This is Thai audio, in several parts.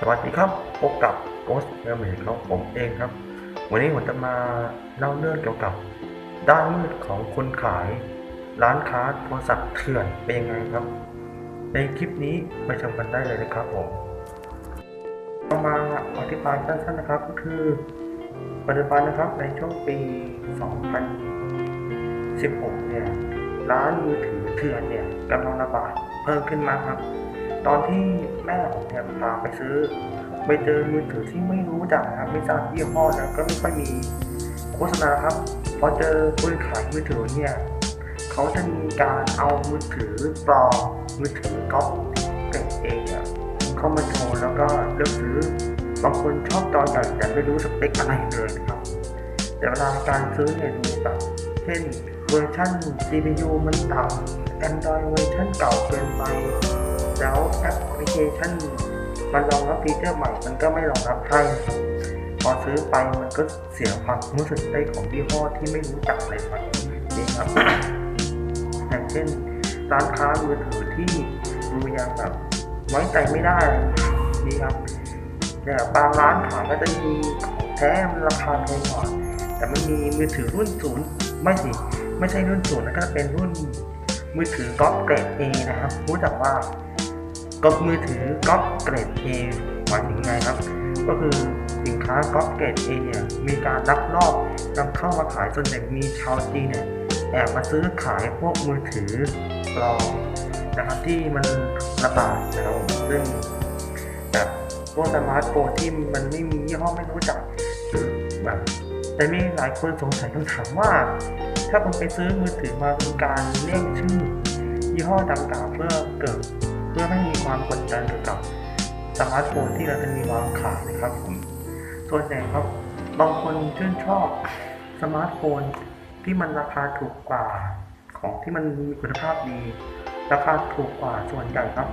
สวัสดีครับพบกับโกสเอเมของผมเองครับ วันนี้ผมจะมาเล่าเรื่องเกี่ยวกับ ด้านมืดของคนขาย ร้านค้าโทรศัพท์เถื่อนเป็นยังไงครับ ในคลิปนี้ไปชมกันได้เลยนะครับผมเรามาอธิบายสั้นๆนะครับก็คือปัจจุบันนะครับในช่วงปี 2016 เนี่ยร้านมือถือเถื่อนเนี่ยกำลังระบาดเพิ่มขึ้นมาครับ ตอนที่แม่ผมเนี่ยพาไปซื้อไปเจอมือถือที่ไม่รู้จักนะครับไม่ทราบยี่ห้อนะก็ไม่ค่อยมีโฆษณาครับพอเจอคนขายมือถือเนี่ยเขาจะมีการเอามือถือปลอมมือถือก๊อปเกรดเองเข้ามาโชว์แล้วก็เลือกซื้อบางคนชอบจอใหญ่แต่ไม่รู้สเปคอะไรเลยนะครับแต่เวลาการซื้อเนี่ยดูแบบเช่นเวอร์ชัน CPU มันต่ำ Android เวอร์ชันเก่าเกินไป แล้วแอปพลิเคชันมันรองรับฟีเจอร์ใหม่มันก็ไม่รองรับให้พอซื้อไปมันก็เสียความรู้สึกได้ของยี่ห้อที่ไม่รู้จักเลยครับนี่ครับอย่างเช่นร้านค้ามือถือที่ดูยังแบบไว้ใจไม่ได้นี่ครับเนี่ยบางร้านขายก็จะมีแท้มันราคาแพงกว่าแต่มันมีมือถือรุ่นศูนย์ไม่สิไม่ใช่รุ่นศูนย์นะก็จะเป็นรุ่นมือถือก๊อปเกรด A นะครับรู้จักว่า ก๊อปมือถือก๊อปเกรด A หมายถึงไงครับ ก็คือสินค้าก๊อปเกรด A เนี่ยมีการลักลอบนำเข้ามาขายจนเด็กมีชาวจีนเนี่ยแอบมาซื้อขายพวกมือถือปลอมนะครับที่มันระบาดนะครับซึ่งแบบพวกสมาร์ทโฟนที่มันไม่มียี่ห้อไม่รู้จักหรือแบบแต่มีหลายคนสงสัยคำถามว่า ถ้าผมไปซื้อมือถือมาเป็นการเรียกชื่อ ยี่ห้อดังกล่าวเพื่อเกิด เพื่อไม่มีความกดดันเกี่ยวกับสมาร์ทโฟนที่เราจะมีวางขายนะครับผมส่วนใหญ่ครับบางคนชื่นชอบสมาร์ทโฟนที่มันราคาถูกกว่าของที่มันมีคุณภาพดี ราคาถูกกว่าส่วนใหญ่ครับ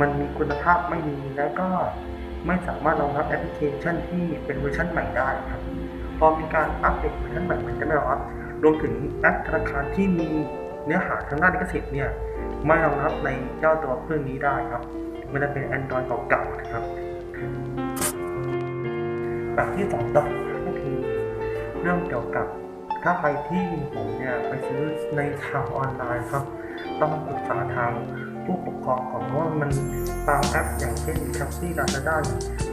มันมีคุณภาพไม่ดีแล้วก็ไม่สามารถรองรับแอปพลิเคชันที่เป็นเวอร์ชันใหม่ได้ครับพอมีการอัปเดตเวอร์ชันใหม่มันจะไม่รองรับรวมถึงแอปธนาคารที่มีเนื้อหาทางด้านลิขสิทธิ์เนี่ย ไม่รองรับในเจ้าตัวเครื่องนี้ได้ครับ มันจะเป็น Android เก่าๆนะครับแบบที่สองต่อก็คือเรื่องเกี่ยวกับถ้าใครที่ผมเนี่ยไปซื้อในทางออนไลน์ครับ ต้องปรึกษาทางผู้ปกครองก่อนว่ามันบางแอปอย่างเช่น c a p ซี่ลาซาด้า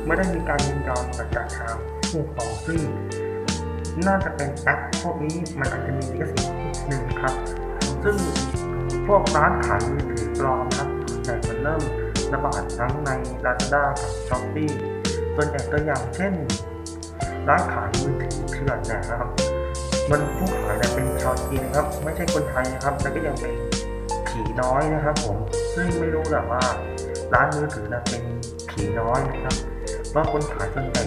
ไม่ได้มีการยินยอมจากทางผู้ปกครองซึ่งน่าจะเป็นแอปพวกนี้มันอาจจะมีลิขสิทธิ์หนึ่งครับ ซึ่ง พวกร้านขายมือถือปลอมนะครับส่วนใหญ่มันเริ่มระบาดทั้งใน Lazada กับ Shopee ส่วนใหญ่ตัวอย่างเช่น ร้านขายมือถือเถื่อนนนะครับ มันผู้ขายเนี่ยเป็นชาวจีนนะครับ ไม่ใช่คนไทยนะครับแล้วก็ยังเป็นผีน้อยนะครับ ผมซึ่งไม่รู้หรอกว่า ร้านมือถือนะเป็นผีน้อยนะครับเพราะคนขายส่วนใหญ่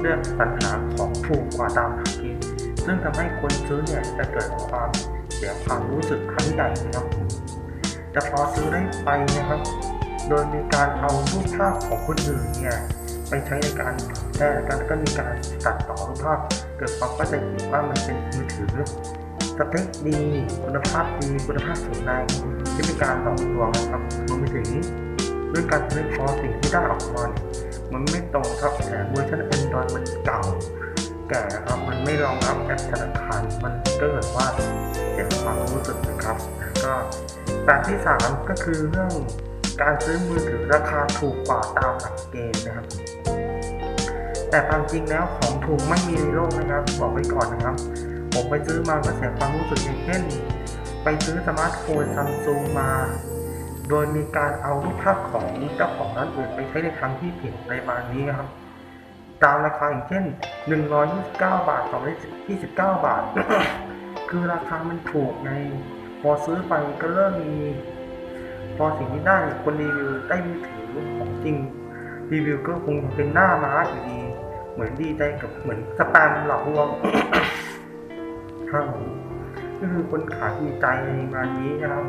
เลือกสรรหาของถูกกว่าตามหากินซึ่งทำให้คนซื้อเนี่ยจะเกิดความ เสียความรู้สึกครั้งใหญ่นะครับ แต่พอซื้อได้ไปนะครับ โดยมีการเอารูปภาพของคนอื่นเนี่ยไปใช้ในการแพร่กันก็มีการตัดต่อรูปภาพเกิดความเข้าใจผิดว่ามันเป็นมือถือสเปคดีคุณภาพดีคุณภาพสูงในที่มีการหลอกลวงนะครับรวมไปถึงด้วยการใช้คอสิ่งที่ได้ออกมาเนี่ยมันไม่ตรงครับแถมเวอร์ชัน Android มันเก่าแก่ครับมันไม่รองรับแอปธนาคารมันก็เกิดว่า เสียความรู้สึกนะครับแล้วก็แบบที่สามก็คือเรื่องการซื้อมือถือราคาถูกกว่าตามหลักเกณฑ์นะครับ แต่ความจริงแล้วของถูกไม่มีในโลกนะครับ บอกไว้ก่อนนะครับ ผมไปซื้อมาก็เสียความรู้สึกอย่างเช่น ไปซื้อสมาร์ทโฟนซัมซุงมา โดยมีการเอารูปภาพของเจ้าของร้านอื่นไปใช้ในทางที่ผิดในบานนี้นะครับ ตามราคาอย่างเช่น 129 บาท229 บาท คือราคามันถูกไง พอซื้อไปก็เริ่มมี พอสิ่งที่ได้คนรีวิวได้มือถือของจริง รีวิวก็คงเป็นหน้าม้าอยู่ดี เหมือนดีใจกับเหมือนสแปมหลอกลวงครับผมก็คือคนขายดีใจในงานนี้นะครับ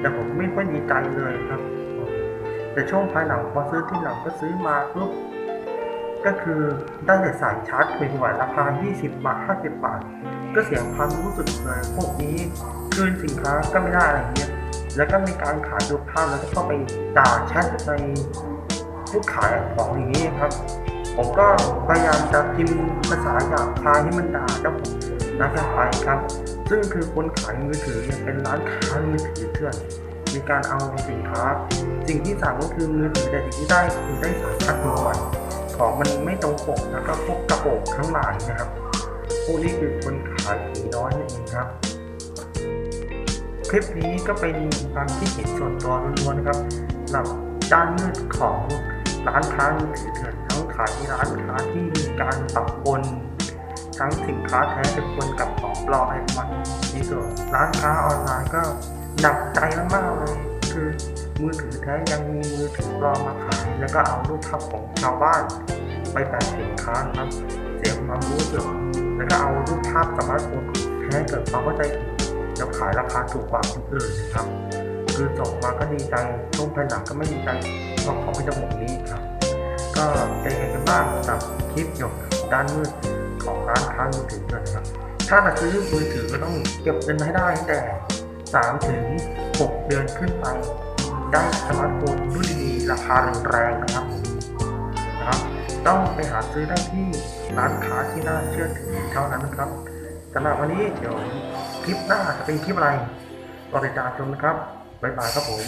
แต่ผมไม่ค่อยดีใจเลยครับ แต่ช่วงภายหลังพอซื้อที่หลังก็ซื้อมาปุ๊บก็คือได้แต่สายชาร์จคุยไหวราคา 20 บาท 50 บาท ก็เสียความรู้สึกเลยพวกนี้คืนสินค้าก็ไม่ได้อะไรเงี้ยแล้วก็มีการขายรูปภาพแล้วก็เข้าไปด่าแชทในพูดขายของอย่างนี้ครับ ผมก็พยายามจะพิมพ์ภาษาหยาบคายให้มันด่าเจ้าของร้านไปครับ ซึ่งคือคนขายมือถือเนี่ยเป็นร้านค้ามือถือเถื่อนมีการเอาสินค้า สิ่งที่สั่งก็คือมือถือแต่สิ่งที่ได้คือได้สารคัดหน่วยของมันไม่ตรงปกแล้วก็พวกกระโปรงทั้งหลายนะครับ พวกนี้คือคนขายผีน้อยนั่นเองครับ คลิปนี้ก็เป็นความคิดเห็นส่วนตัวล้วนๆครับหรับด้านมืดของร้านค้ามือถือเถื่อนทั้งขายที่ร้านค้าที่มีการปรับปนทั้งสินค้าแท้เป็นปนกับของปลอมอะไรประมาณนี้ส่วนร้านค้าออนไลน์ก็หนักใจมากๆเลยคือมือถือแท้ยังมีมือถือปลอมมาขายแล้วก็เอารูปภาพของชาวบ้าน ไปแปะสินค้านะครับ เสียความรู้เสื่อม แล้วก็เอารูปภาพสามารถโพสแท้เกิดความเข้าใจผิดแล้วขายราคาถูกกว่าคนอื่นนะครับ คือส่งมาก็ดีใจช่วงภายหลังก็ไม่ดีใจเพราะเของไม่จะหมดนี้ครับ ก็เป็นยังไงกันบ้างสำหรับคลิปเกี่ยวกับด้านมืดของร้านค้ามือถือด้วยนะครับ ถ้าจะซื้อมือถือก็ต้องเก็บเงินให้ได้ตั้งแต่3ถึง6เดือนขึ้นไป ได้สมาร์ทโฟนรุ่นดีราคาแรงๆนะครับ ต้องไปหาซื้อได้ที่ร้านค้าที่น่าเชื่อถือเท่านั้นนะครับสำหรับวันนี้เดี๋ยวคลิปหน้าจะเป็นคลิปอะไรรอติดตามชมนะครับบ๊ายบายครับผม